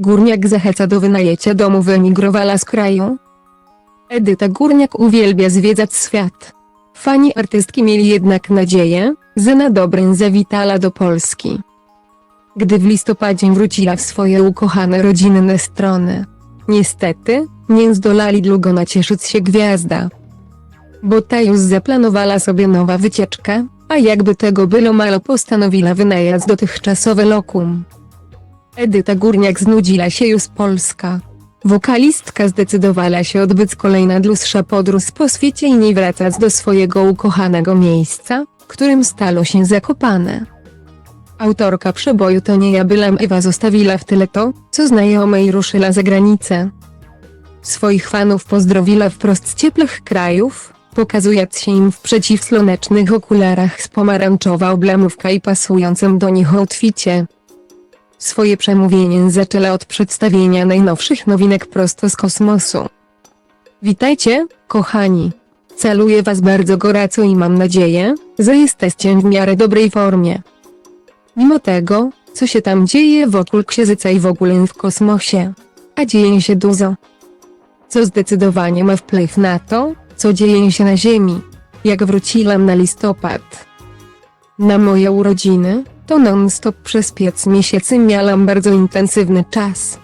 Górniak zachęca do wynajęcia domu wyemigrowała z kraju. Edyta Górniak uwielbia zwiedzać świat. Fani artystki mieli jednak nadzieję, że na dobre zawitała do Polski. Gdy w listopadzie wróciła w swoje ukochane rodzinne strony. Niestety, nie zdolali długo nacieszyć się gwiazda. Bo ta już zaplanowała sobie nowa wycieczka, a jakby tego było mało postanowiła wynajazd dotychczasowe lokum. Edyta Górniak znudziła się już Polska. Wokalistka zdecydowała się odbyć kolejna dłuższa podróż po świecie i nie wracać do swojego ukochanego miejsca, którym stało się Zakopane. Autorka przeboju to nie ja byłam Ewa zostawiła w tyle to, co znajome i ruszyła za granicę. Swoich fanów pozdrowiła wprost z ciepłych krajów, pokazując się im w przeciwsłonecznych okularach z pomarańczowa oblamówka i pasującym do nich outficie. Swoje przemówienie zaczęła od przedstawienia najnowszych nowinek prosto z kosmosu. Witajcie, kochani. Caluję was bardzo gorąco i mam nadzieję, że jesteście w miarę dobrej formie. Mimo tego, co się tam dzieje wokół księżyca i w ogóle w kosmosie. A dzieje się dużo. Co zdecydowanie ma wpływ na to, co dzieje się na Ziemi. Jak wróciłam na listopad. Na moje urodziny, to non-stop przez 5 miesięcy miałam bardzo intensywny czas.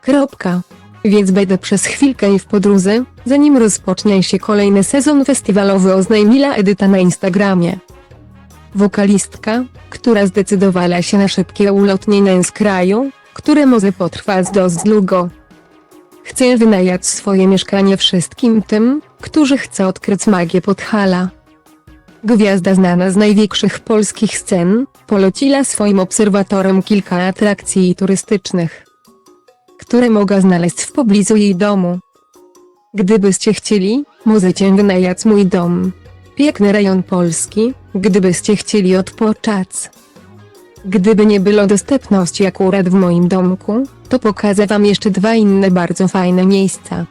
Kropka. Więc będę przez chwilkę i w podróży, zanim rozpocznie się kolejny sezon festiwalowy oznajmiła Edyta na Instagramie. Wokalistka, która zdecydowała się na szybkie ulotnienie z kraju, które może potrwać dość długo. Chcę wynajać swoje mieszkanie wszystkim tym, którzy chcą odkryć magię Podhala. Gwiazda znana z największych polskich scen, poleciła swoim obserwatorem kilka atrakcji turystycznych, które mogę znaleźć w pobliżu jej domu. Gdybyście chcieli, możecie wynajać mój dom. Piękny rejon Polski, gdybyście chcieli odpocząć. Gdyby nie było dostępności akurat w moim domku, to pokażę wam jeszcze dwa inne bardzo fajne miejsca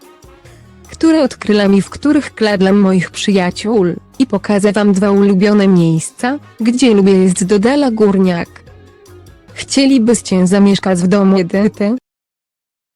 które odkryłam i w których kladłam moich przyjaciół, i pokażę wam dwa ulubione miejsca, gdzie lubię jeść dodala górniak. Chcielibyście zamieszkać w domu Edyty?